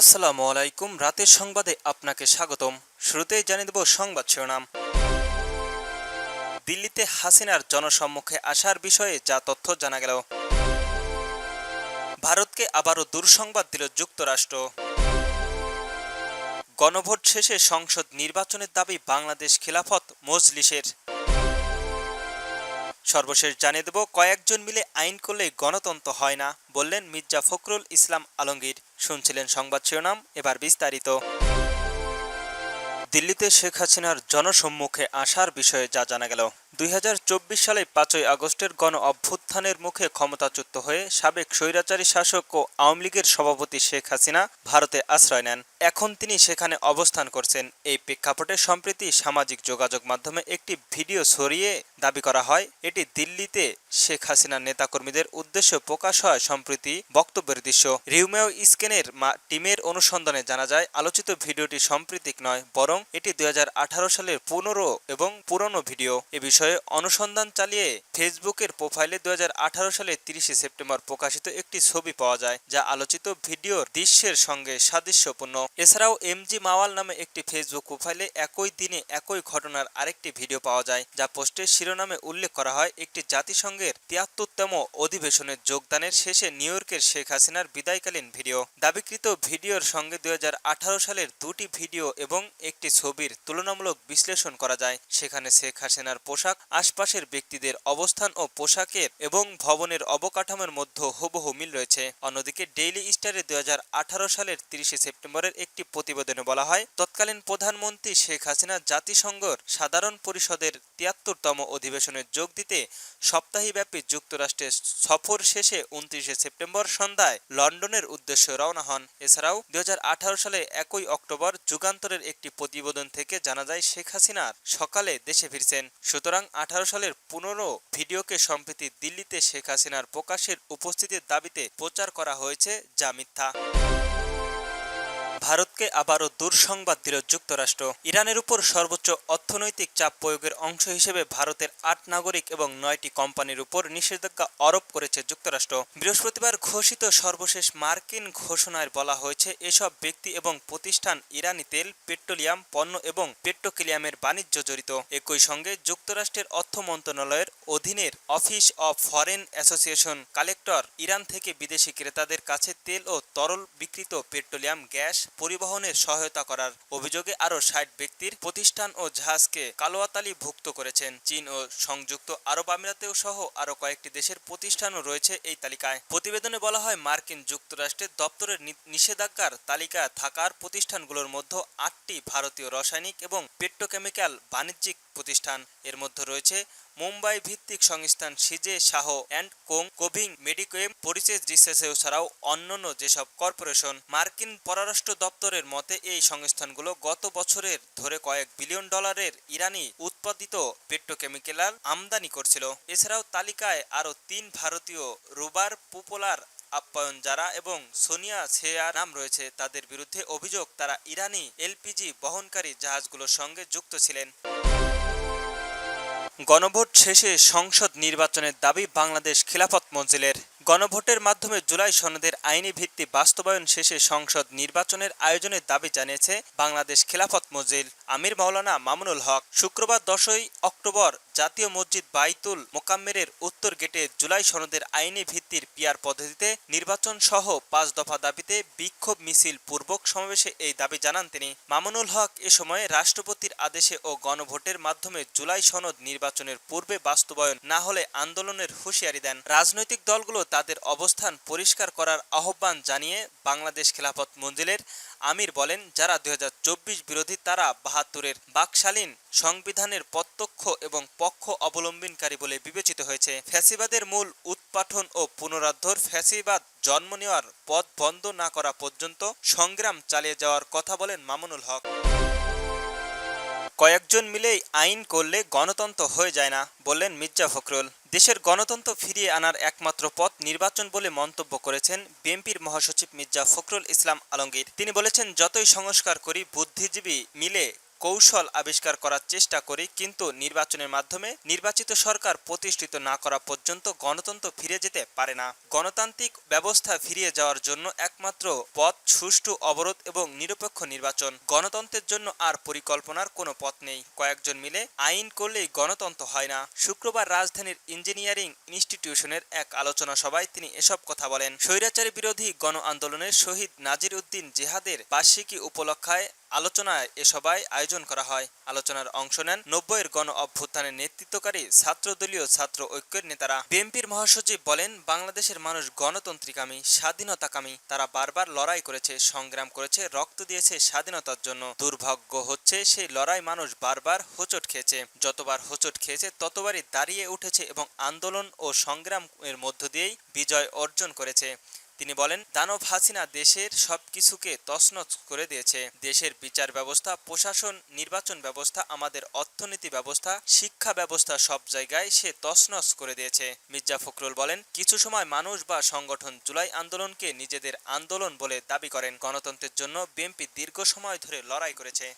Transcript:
আসসালামু আলাইকুম। রাতের সংবাদে আপনাকে স্বাগতম। শুরুতেই জানিয়ে দেব সংবাদ শিরোনাম। দিল্লিতে হাসিনার জনসম্মুখে আসার বিষয়ে যা তথ্য জানা গেল। ভারতকে আবারও দুঃসংবাদ দিল যুক্তরাষ্ট্র। গণভোট শেষে সংসদ নির্বাচনের দাবি বাংলাদেশ খিলাফত মজলিসের। সর্বশেষ জানিয়ে দেব, কয়েকজন মিলে আইন করলে গণতন্ত্র হয় না, বললেন মির্জা ফখরুল ইসলাম আলমগীর। শুনছিলেন সংবাদ শিরোনাম, এবার বিস্তারিত। দিল্লিতে শেখ হাসিনার জনসম্মুখে আসার বিষয়ে যা জানা গেল। দুই হাজার চব্বিশ সালে পাঁচই আগস্টের গণ অভ্যুত্থানের মুখে ক্ষমতাচ্যুত হয়ে সাবেক স্বৈরাচারী শাসক ও আওয়ামী লীগের সভাপতি শেখ হাসিনা ভারতে আশ্রয় নেন। এখন তিনি সেখানে অবস্থান করছেন। এই প্রেক্ষাপটে সম্প্রতি সামাজিক যোগাযোগ মাধ্যমে একটি ভিডিও ছড়িয়ে দাবি করা হয়, এটি দিল্লিতে শেখ হাসিনার নেতাকর্মীদের উদ্দেশ্যে প্রকাশ হয় সম্প্রতি বক্তব্যের দৃশ্য। রিউমেও স্কেনের টিমের অনুসন্ধানে জানা যায়, আলোচিত ভিডিওটি সম্প্রীতিক নয়, বরং এটি দুই হাজার আঠারো সালের পনেরো এবং পুরনো ভিডিও। এ বিষয়ে অনুসন্ধান চালিয়ে ফেসবুকের প্রোফাইলে দুই সালের তিরিশে সেপ্টেম্বর প্রকাশিত একটি ছবি পাওয়া যায়, যা আলোচিত ভিডিওর দৃশ্যের সঙ্গে সাদৃশ্যপূর্ণ। এছাড়াও এম জি মাওয়াল নামে একটি ফেসবুক প্রোফাইলে একই দিনে একই ঘটনার আরেকটি ভিডিও পাওয়া যায়, যা পোস্টের শিরোনামে উল্লেখ করা হয় একটি জাতিসংঘের তিয়াত্তরতম অধিবেশনে যোগদানের শেষে নিউ ইয়র্কের শেখ হাসিনার বিদায়কালীন ভিডিও। দাবিকৃত ভিডিওর সঙ্গে দু হাজার আঠারো সালের দুটি ভিডিও এবং একটি ছবির তুলনামূলক বিশ্লেষণ করা যায়। সেখানে শেখ হাসিনার পোশাক আশপাশের ব্যক্তিদের অবস্থান ও পোশাকের এবং ভবনের অবকাঠামোর মধ্যে হুবহু মিল রয়েছে। অন্যদিকে ডেইলি স্টারে দুই সালের তিরিশে সেপ্টেম্বরের একটি প্রতিবেদনে বলা হয়, তৎকালীন প্রধানমন্ত্রী শেখ হাসিনা জাতিসংঘর সাধারণ পরিষদের তিয়াত্তরতম অধিবেশনে যোগ দিতে সপ্তাহীব্যাপী যুক্তরাষ্ট্রের সফর শেষে উনত্রিশে সেপ্টেম্বর সন্ধ্যায় লন্ডনের উদ্দেশ্যে রওনা হন। এছাড়াও দুই হাজার আঠারো সালে একই অক্টোবর যুগান্তরের একটি প্রতিবেদন থেকে জানা যায়, শেখ হাসিনার সকালে দেশে ফিরছেন। সুতরাং আঠারো সালের পুনরো ভিডিওকে সম্প্রতি দিল্লিতে শেখ হাসিনার প্রকাশের উপস্থিতির দাবিতে প্রচার করা হয়েছে, যা মিথ্যা। ভারতকে আবারও দুঃসংবাদ দিল যুক্তরাষ্ট্র। ইরানের উপর সর্বোচ্চ অর্থনৈতিক চাপ প্রয়োগের অংশ হিসেবে ভারতের আট নাগরিক এবং নয়টি কোম্পানির উপর নিষেধাজ্ঞা আরোপ করেছে যুক্তরাষ্ট্র। বৃহস্পতিবার ঘোষিত সর্বশেষ মার্কিন ঘোষণায় বলা হয়েছে, এসব ব্যক্তি এবং প্রতিষ্ঠান ইরানি তেল, পেট্রোলিয়াম, পণ্য এবং পেট্রোকেলিয়ামের বাণিজ্য জড়িত। একই সঙ্গে যুক্তরাষ্ট্রের অর্থ মন্ত্রণালয়ের অধীনের office of foreign association collector Iran থেকে বিদেশি ক্রেতাদের কাছে তেল ও তরল বিকৃত পেট্রোলিয়াম, গ্যাস পরিবহনের সহায়তা করার অভিযোগে আরও ষাট ব্যক্তির প্রতিষ্ঠান ও জাহাজকে কালোয়াতালি ভুক্ত করেছেন। চীন ও সংযুক্ত আরব আমিরাতেও সহ আরও কয়েকটি দেশের প্রতিষ্ঠানও রয়েছে এই তালিকায়। প্রতিবেদনে বলা হয়, মার্কিন যুক্তরাষ্ট্রের দপ্তরের নিষেধাজ্ঞার তালিকা থাকার প্রতিষ্ঠানগুলোর মধ্যে আটটি ভারতীয় রাসায়নিক এবং পেট্রোকেমিক্যাল বাণিজ্যিক প্রতিষ্ঠান এর মধ্যে রয়েছে মুম্বাই ভিত্তিক সংস্থান সিজে শাহ অ্যান্ড কোং কোভিং মেডিকেম পরিচেজ রিসার্চ ছাড়াও অন্যান্য যেসব কর্পোরেশন মার্কিন পররাষ্ট্র দপ্তরের মতে এই সংস্থানগুলো গত বছরের ধরে কয়েক বিলিয়ন ডলারের ইরানি উৎপাদিত পেট্রোকেমিক্যাল আমদানি করছিল। এছাড়াও তালিকায় আরও তিন ভারতীয় রুবার পপুলার আপ্যায়ন যারা এবং সোনিয়া ছেয়া নাম রয়েছে। তাদের বিরুদ্ধে অভিযোগ, তারা ইরানি এলপিজি বহনকারী জাহাজগুলোর সঙ্গে যুক্ত ছিলেন। গণভোট শেষে সংসদ নির্বাচনের দাবি বাংলাদেশ খিলাফত মঞ্জিলের। গণভোটের মাধ্যমে জুলাই সনদের আইনি ভিত্তি বাস্তবায়ন শেষে সংসদ নির্বাচনের আয়োজনের দাবি জানিয়েছে বাংলাদেশ খেলাফত মঞ্জিল আমির মাওলানা মামুনুল হক। শুক্রবার দশই অক্টোবর জাতীয় মসজিদ বাইতুল মোকাম্মেরের উত্তর গেটে জুলাই সনদের আইনি ভিত্তির পিয়ার পদ্ধতিতে নির্বাচন সহ পাঁচ দফা দাবিতে বিক্ষোভ মিছিল পূর্বক সমাবেশে এই দাবি জানান তিনি। মামুনুল হক এ সময় রাষ্ট্রপতির আদেশে ও গণভোটের মাধ্যমে জুলাই সনদ নির্বাচনের পূর্বে বাস্তবায়ন না হলে আন্দোলনের হুঁশিয়ারি দেন। রাজনৈতিক দলগুলো তাদের অবস্থান পরিষ্কার করার আহ্বান জানিয়ে বাংলাদেশ খেলাফত মঞ্জিলের আমির বলেন, যারা দুই হাজার চব্বিশ বিরোধী তারা বাহাত্তরের বাকশালীন সংবিধানের প্রত্যক্ষ এবং পক্ষ অবলম্বনকারী বলে বিবেচিত হয়েছে। ফ্যাসিবাদের মূল উৎপাঠন ও পুনরুদ্ধার ফ্যাসিবাদ জন্ম নেওয়ার পথ বন্ধ না করা পর্যন্ত সংগ্রাম চালিয়ে যাওয়ার কথা বলেন মামুনুল হক। কয়েকজন মিলেই আইন করলে গণতন্ত্র হয়ে যায় না বললেন মির্জা ফখরুল। দেশের গণতন্ত্র ফিরিয়ে আনার একমাত্র পথ নির্বাচন বলে মন্তব্য করেছেন বিএনপির মহাসচিব মির্জা ফখরুল ইসলাম আলমগীর। তিনি বলেছেন, যতই সংস্কার করি, বুদ্ধিজীবী মিলে কৌশল আবিষ্কার করার চেষ্টা করি, কিন্তু নির্বাচনের মাধ্যমে নির্বাচিত সরকার প্রতিষ্ঠিত না করা পর্যন্ত গণতন্ত্র ফিরে যেতে পারে না। গণতান্ত্রিক ব্যবস্থা ফিরিয়ে যাওয়ার জন্য একমাত্র পথ সুষ্ঠু, অবরোধ এবং নিরপেক্ষ নির্বাচন। গণতন্ত্রের জন্য আর পরিকল্পনার কোনো পথ নেই। কয়েকজন মিলে আইন করলেই গণতন্ত্র হয় না। শুক্রবার রাজধানীর ইঞ্জিনিয়ারিং ইনস্টিটিউশনের এক আলোচনা সভায় তিনি এসব কথা বলেন। স্বৈরাচারী বিরোধী গণ আন্দোলনের শহীদ নাজির উদ্দিন জেহাদের বার্ষিকী উপলক্ষায় আলোচনায় এ সভায় আয়োজন করা হয়। আলোচনার অংশ নেন নব্বইয়ের গণ অভ্যুত্থানের নেতৃত্বকারী ছাত্রদলীয় ছাত্র ঐক্যের নেতারা। বিএনপির মহাসচিব বলেন, বাংলাদেশের মানুষ গণতন্ত্রীকামী, স্বাধীনতাকামী। তারা বারবার লড়াই করেছে, সংগ্রাম করেছে, রক্ত দিয়েছে স্বাধীনতার জন্য। দুর্ভাগ্য হচ্ছে, সেই লড়াই মানুষ বারবার হোঁচট খেয়েছে। যতবার হোঁচট খেয়েছে, ততবারই দাঁড়িয়ে উঠেছে এবং আন্দোলন ও সংগ্রামের মধ্য দিয়েই বিজয় অর্জন করেছে। তিনি বলেন, দানব হাসিনা দেশের সবকিছুকে তছনছ করে দিয়েছে। দেশের বিচার ব্যবস্থা, প্রশাসন, নির্বাচন ব্যবস্থা, আমাদের অর্থনীতি ব্যবস্থা, শিক্ষা ব্যবস্থা সব জায়গায় সে তছনছ করে দিয়েছে। মির্জা ফখরুল বলেন, কিছু সময় মানুষ বা সংগঠন জুলাই আন্দোলনকে নিজেদের আন্দোলন বলে দাবি করেন। গণতন্ত্রের জন্য বিএনপি দীর্ঘ সময় ধরে লড়াই করেছে।